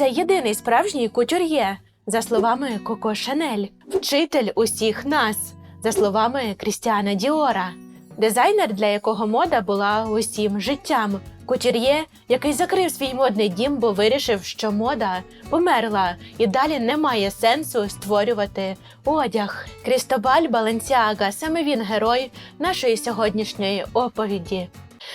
Це єдиний справжній кутюр'є, за словами Коко Шанель, вчитель усіх нас, за словами Крістіана Діора, дизайнер, для якого мода була усім життям. Кутюр'є, який закрив свій модний дім, бо вирішив, що мода померла і далі немає сенсу створювати одяг. Крістобаль Баленсіага, саме він герой нашої сьогоднішньої оповіді.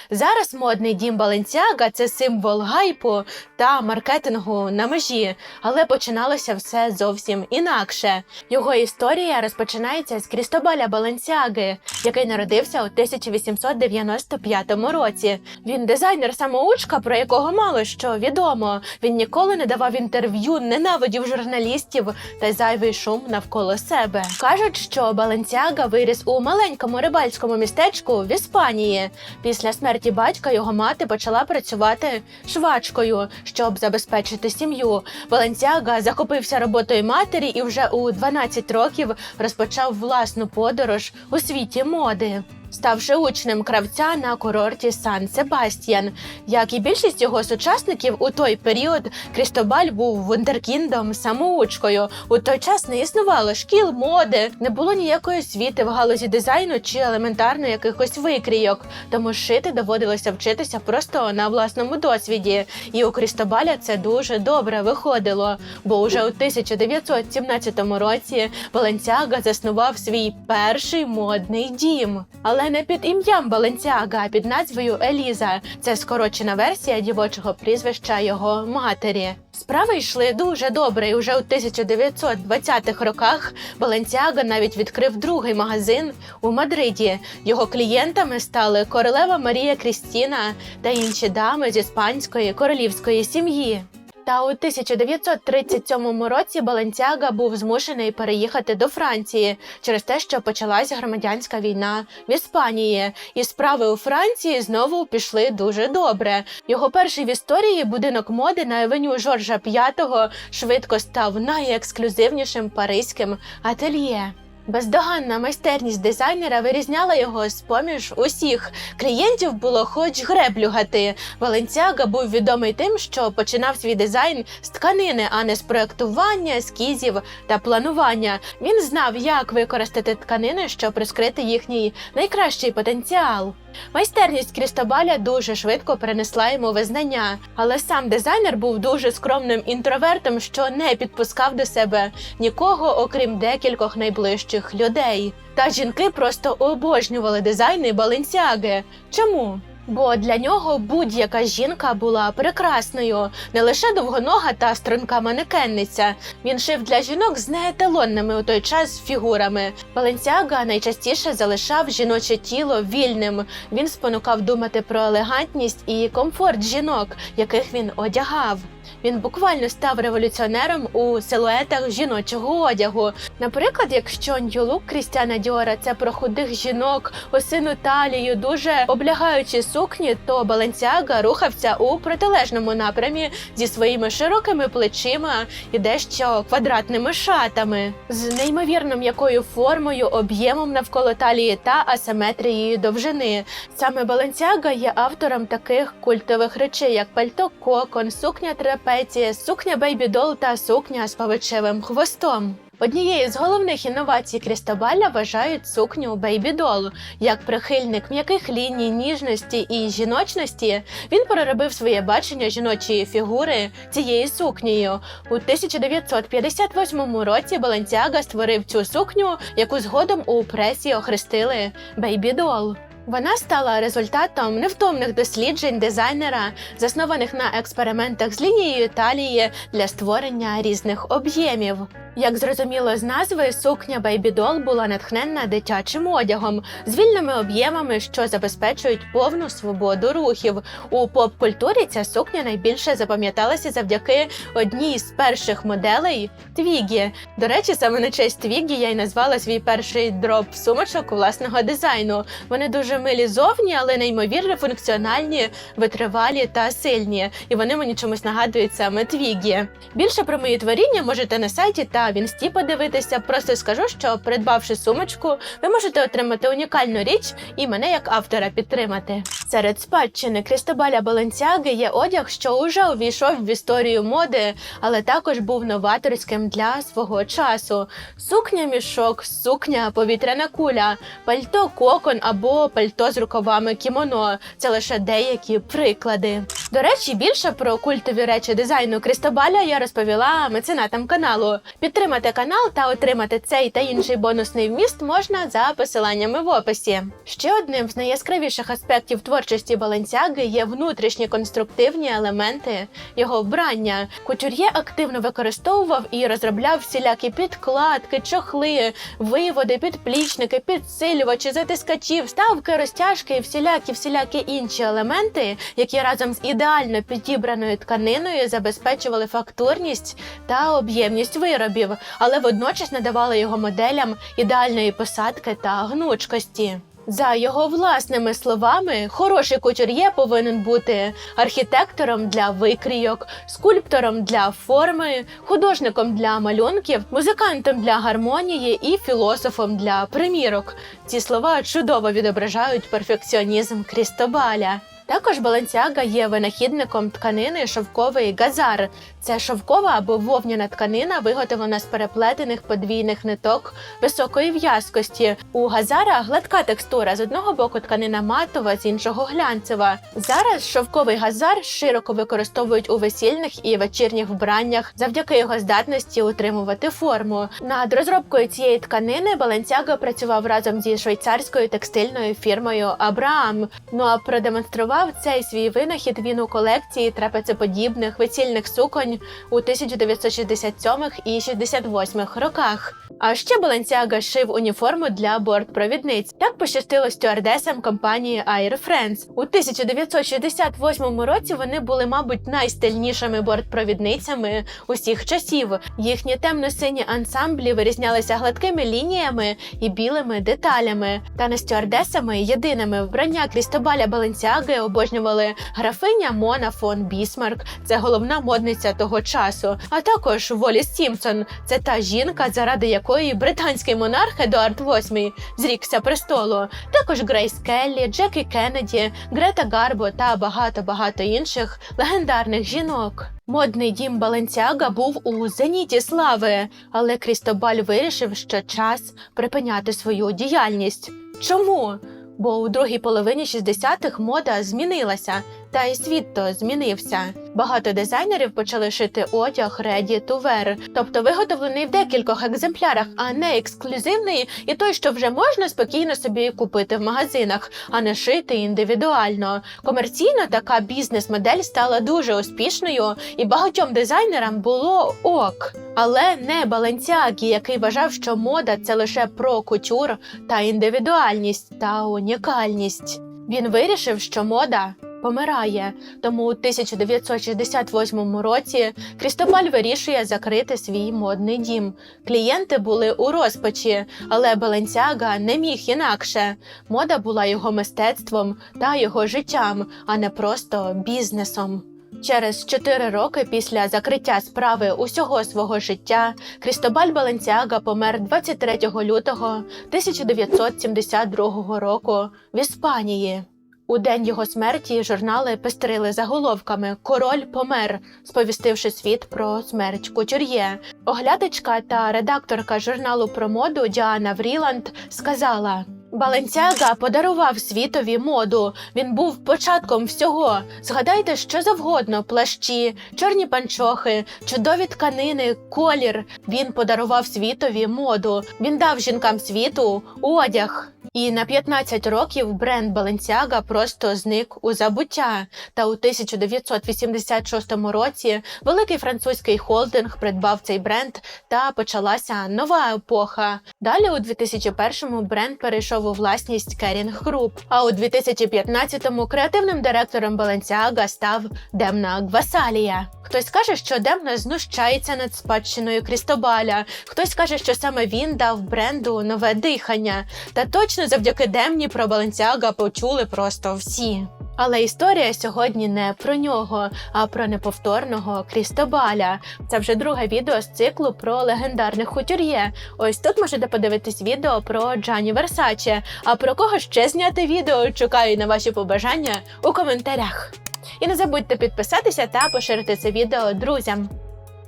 Зараз модний дім Баленсіага це символ гайпу та маркетингу на межі, але починалося все зовсім інакше. Його історія розпочинається з Крістобаля Баленсіаги, який народився у 1895 році. Він дизайнер самоучка, про якого мало що відомо. Він ніколи не давав інтерв'ю, ненавидів журналістів та зайвий шум навколо себе. Кажуть, що Баленсіага виріс у маленькому рибальському містечку в Іспанії. Після смерті батька його мати почала працювати швачкою, щоб забезпечити сім'ю. Баленсіага захопився роботою матері і вже у 12 років розпочав власну подорож у світі моди. Ставши учнем кравця на курорті Сан Себастьян, як і більшість його сучасників у той період, Крістобаль був вундеркіндом самоучкою. У той час не існувало шкіл моди, не було ніякої освіти в галузі дизайну чи елементарно якихось викрійок. Тому шити доводилося вчитися просто на власному досвіді. І у Крістобаля це дуже добре виходило. Бо уже у 1917 році Баленсіага заснував свій перший модний дім. Але не під ім'ям Баленсіага, а під назвою Еліза. Це скорочена версія дівочого прізвища його матері. Справи йшли дуже добре, і вже у 1920-х роках Баленсіага навіть відкрив другий магазин у Мадриді. Його клієнтами стали королева Марія Крістіна та інші дами з іспанської королівської сім'ї. Та у 1937 році Баленсіага був змушений переїхати до Франції через те, що почалась громадянська війна в Іспанії, і справи у Франції знову пішли дуже добре. Його перший в історії будинок моди на авеню Жоржа V швидко став найексклюзивнішим паризьким ательє. Бездоганна майстерність дизайнера вирізняла його з поміж усіх. Клієнтів було хоч греблю гати. Валенціага був відомий тим, що починав свій дизайн з тканини, а не з проектування, ескізів та планування. Він знав, як використати тканини, щоб розкрити їхній найкращий потенціал. Майстерність Крістобаля дуже швидко принесла йому визнання, але сам дизайнер був дуже скромним інтровертом, що не підпускав до себе нікого, окрім декількох найближчих людей. Та жінки просто обожнювали дизайни Баленсіаги. Чому? Бо для нього будь-яка жінка була прекрасною, не лише довгонога та струнка манекенниця. Він шив для жінок з нееталонними у той час фігурами. Баленсіага найчастіше залишав жіноче тіло вільним. Він спонукав думати про елегантність і комфорт жінок, яких він одягав. Він буквально став революціонером у силуетах жіночого одягу. Наприклад, якщо Look Крістіана Діора це про худих жінок, осину талію, дуже облягаючі сукні, то Баленсіага рухався у протилежному напрямі зі своїми широкими плечима і дещо квадратними шатами, з неймовірно м'якою формою, об'ємом навколо талії та асиметрією довжини. Саме Баленсіага є автором таких культових речей, як пальто кокон, сукня трапеція, сукня бейбі-дол та сукня з павичевим хвостом. Однією з головних інновацій Крістобаля вважають сукню бейбі-дол. Як прихильник м'яких ліній, ніжності і жіночності, він переробив своє бачення жіночої фігури цією сукнею. У 1958 році Баленсіага створив цю сукню, яку згодом у пресі охрестили бейбі-дол. Вона стала результатом невтомних досліджень дизайнера, заснованих на експериментах з лінією талії для створення різних об'ємів. Як зрозуміло з назви, сукня Doll була натхненна дитячим одягом з вільними об'ємами, що забезпечують повну свободу рухів. У поп-культурі ця сукня найбільше запам'яталася завдяки одній з перших моделей Твігі. До речі, саме на честь Твігі я й назвала свій перший дроп сумочок власного дизайну. Вони дуже милі зовні, але неймовірно функціональні, витривалі та сильні. І вони мені чомусь нагадують саме Твігі. Більше про мої творіння можете на сайті та в інсті подивитися. Просто скажу, що придбавши сумочку, ви можете отримати унікальну річ і мене як автора підтримати. Серед спадщини Крістобаля Баленсяги є одяг, що уже увійшов в історію моди, але також був новаторським для свого часу. Сукня мішок, сукня повітряна куля, пальто кокон або пальто з рукавами кімоно. Це лише деякі приклади. До речі, більше про культові речі дизайну Крістобаля я розповіла меценатам каналу. Підтримати канал та отримати цей та інший бонусний вміст можна за посиланнями в описі. Ще одним з найяскравіших аспектів творчості Баленсяги є внутрішні конструктивні елементи його вбрання. Кутюр'є активно використовував і розробляв всілякі підкладки, чохли, виводи, підплічники, підсилювачі, затискачі, вставки, розтяжки і всілякі всілякі інші елементи, які разом з ідеально підібраною тканиною забезпечували фактурність та об'ємність виробів, але водночас надавали його моделям ідеальної посадки та гнучкості. За його власними словами, хороший кутюр'є повинен бути архітектором для викрійок, скульптором для форми, художником для малюнків, музикантом для гармонії і філософом для примірок. Ці слова чудово відображають перфекціонізм Крістобаля. Також Баленсіага є винахідником тканини шовкової газар. Це шовкова або вовняна тканина, виготовлена з переплетених подвійних ниток високої в'язкості. У газара гладка текстура з одного боку тканина матова, з іншого глянцева. Зараз шовковий газар широко використовують у весільних і вечірніх вбраннях завдяки його здатності утримувати форму. Над розробкою цієї тканини Баленсіага працював разом зі швейцарською текстильною фірмою Абраам. Ну а продемонстрував цей свій винахід він у колекції трапецеподібних весільних суконь у 1967 і 68 роках. А ще Баленсіага шив уніформу для бортпровідниць. Так пощастило стюардесам компанії Air France. У 1968 році вони були, мабуть, найстильнішими бортпровідницями усіх часів. Їхні темно-сині ансамблі вирізнялися гладкими лініями і білими деталями. Та не стюардесами єдиними вбрання Крістобаля Баленсіаги обожнювали графиня Мона фон Бісмарк, це головна модниця того часу. А також Воліс Сімпсон, це та жінка, заради якої британський монарх Едуард VIII зрікся престолу. Також Грейс Келлі, Джекі Кеннеді, Грета Гарбо та багато багато інших легендарних жінок. Модний дім Баленсіага був у зеніті слави, але Крістобаль вирішив, що час припиняти свою діяльність. Чому? Бо у другій половині 60-х мода змінилася, та й світ то змінився. Багато дизайнерів почали шити одяг ready to wear, тобто виготовлений в декількох екземплярах, а не ексклюзивний і той, що вже можна спокійно собі купити в магазинах, а не шити індивідуально. Комерційно така бізнес-модель стала дуже успішною, і багатьом дизайнерам було ок. Але не Баленсіагі, який вважав, що мода це лише про кутюр та індивідуальність та унікальність. Він вирішив, що мода помирає. Тому у 1968 році Крістобаль вирішує закрити свій модний дім. Клієнти були у розпачі, але Баленсіага не міг інакше. Мода була його мистецтвом та його життям, а не просто бізнесом. Через чотири роки після закриття справи усього свого життя Крістобаль Баленсіага помер 23 лютого 1972 року в Іспанії. У день його смерті журнали пестрили заголовками Король помер, сповістивши світ про смерть кутюр'є. Оглядачка та редакторка журналу про моду Діана Вріланд сказала. Баленсіага подарував світові моду. Він був початком всього. Згадайте, що завгодно: плащі, чорні панчохи, чудові тканини, колір. Він подарував світові моду. Він дав жінкам світу одяг. І на 15 років бренд Balenciaga просто зник у забуття. Та у 1986 році великий французький холдинг придбав цей бренд та почалася нова епоха. Далі у 2001-му бренд перейшов у власність Kering Group, а у 2015-му креативним директором Balenciaga став Демна Гвасалія. Хтось каже, що Демна знущається над спадщиною Крістобаля. Хтось каже, що саме він дав бренду нове дихання. Та точно завдяки Демні про Баленсіага почули просто всі. Але історія сьогодні не про нього, а про неповторного Крістобаля. Це вже друге відео з циклу про легендарних кутюр'є. Ось тут можете подивитись відео про Джані Версаче. А про кого ще зняти відео? Чекаю на ваші побажання у коментарях. І не забудьте підписатися та поширити це відео друзям.